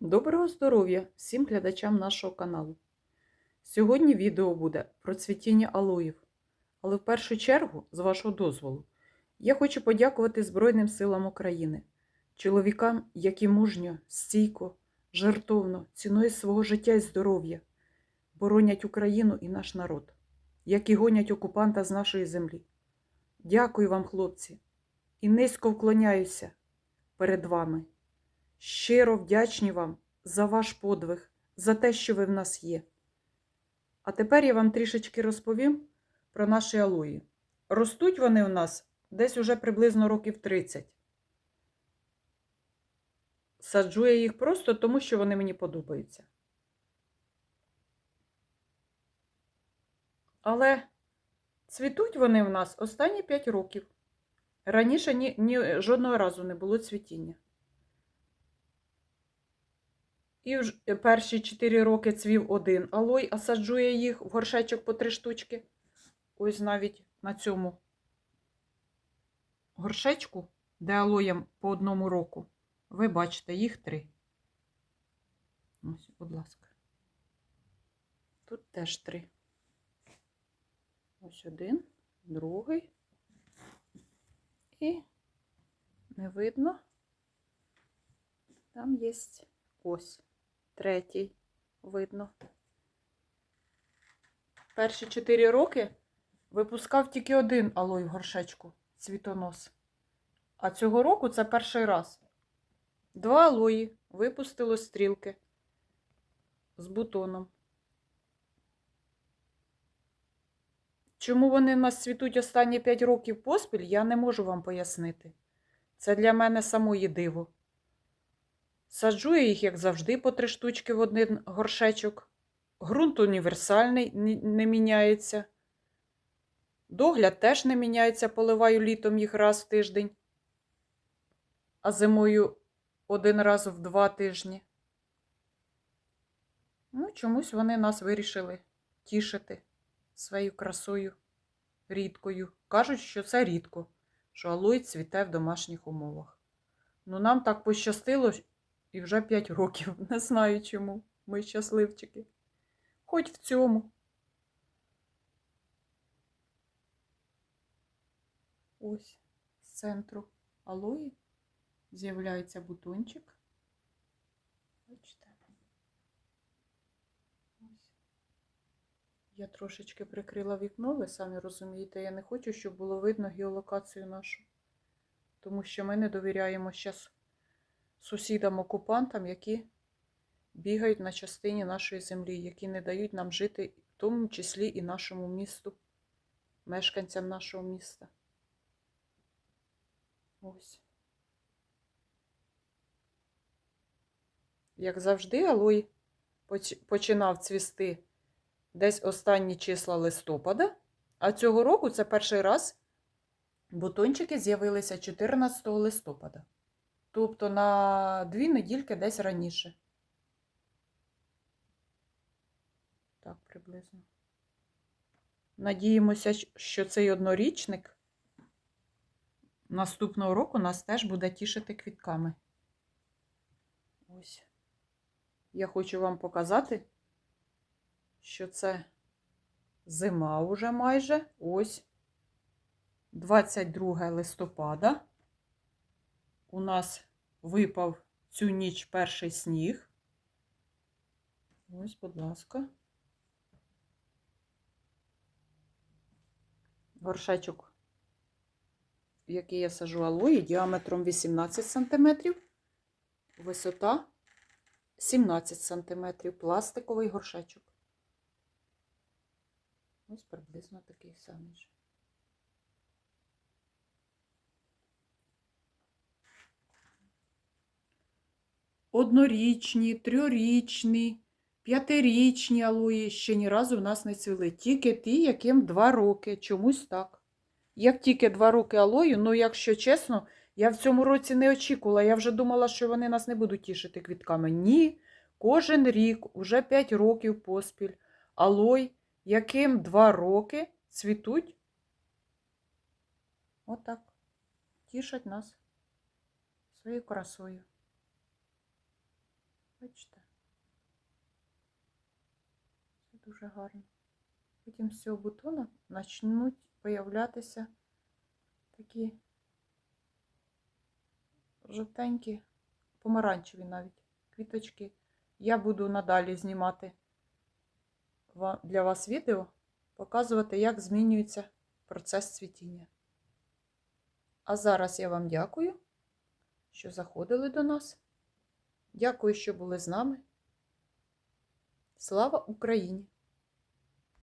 Доброго здоров'я всім глядачам нашого каналу. Сьогодні відео буде про цвітіння алоїв. Але в першу чергу, з вашого дозволу, я хочу подякувати Збройним силам України, чоловікам, які мужньо, стійко, жертовно, ціною свого життя і здоров'я боронять Україну і наш народ, які гонять окупанта з нашої землі. Дякую вам, хлопці, і низько вклоняюся перед вами. Щиро вдячні вам за ваш подвиг, за те, що ви в нас є. А тепер я вам трішечки розповім про наші алої. Ростуть вони у нас десь уже приблизно років 30. Саджу я їх просто тому, що вони мені подобаються. Але цвітуть вони в нас останні 5 років. Раніше ні, ні, жодного разу не було цвітіння. І вже перші 4 роки цвів один алой, а саджу я їх в горшечок по 3 штучки. Ось навіть на цьому горшечку, де алоєм по одному року, ви бачите, їх три. Ось, будь ласка. Тут теж три. Ось один, другий. І не видно. Там є ось третій видно. Перші 4 роки випускав тільки один алой в горшечку цвітонос. А цього року це перший раз. Два алої випустило стрілки з бутоном. Чому вони в нас цвітуть останні 5 років поспіль, я не можу вам пояснити. Це для мене самої диво. Саджу їх, як завжди, по три штучки в один горшечок. Грунт універсальний не міняється. Догляд теж не міняється, поливаю літом їх раз в тиждень, а зимою один раз в два тижні. Ну, чомусь вони нас вирішили тішити своєю красою рідкою. Кажуть, що це рідко, що алой цвіте в домашніх умовах. Ну, нам так пощастило, і вже 5 років. Не знаю чому. Ми щасливчики. Хоч в цьому. Ось з центру алої з'являється бутончик. Бачите? Я трошечки прикрила вікно, ви самі розумієте, я не хочу, щоб було видно геолокацію нашу. Тому що ми не довіряємо зараз сусідам-окупантам, які бігають на частині нашої землі, які не дають нам жити, в тому числі і нашому місту, мешканцям нашого міста. Ось. Як завжди, алой починав цвісти десь останні числа листопада, а цього року це перший раз бутончики з'явилися 14 листопада. Тобто на дві недільки десь раніше. Так, приблизно. Надіємося, що цей однорічник наступного року нас теж буде тішити квітками. Ось. Я хочу вам показати, що це зима уже майже. Ось 22 листопада. У нас випав цю ніч перший сніг. Ось, будь ласка. Горшечок, в який я сажу алої, діаметром 18 см, висота 17 см, пластиковий горшечок. Ось приблизно такий самий Однорічні, трьорічні, п'ятирічні алої ще ні разу в нас не цвіли. Тільки ті, яким два роки. Чомусь так. Як тільки два роки алою, ну, якщо чесно, я в цьому році не очікувала. Я вже думала, що вони нас не будуть тішити квітками. Ні, кожен рік, уже 5 років поспіль. Алой, яким два роки цвітуть. Отак. Тішать нас своєю красою. Бачите? Це дуже гарно. Потім з цього бутона почнуть появлятися такі жовтенькі, помаранчеві навіть квіточки. Я буду надалі знімати для вас відео, показувати, як змінюється процес цвітіння. А зараз я вам дякую, що заходили до нас. Дякую, що були з нами. Слава Україні!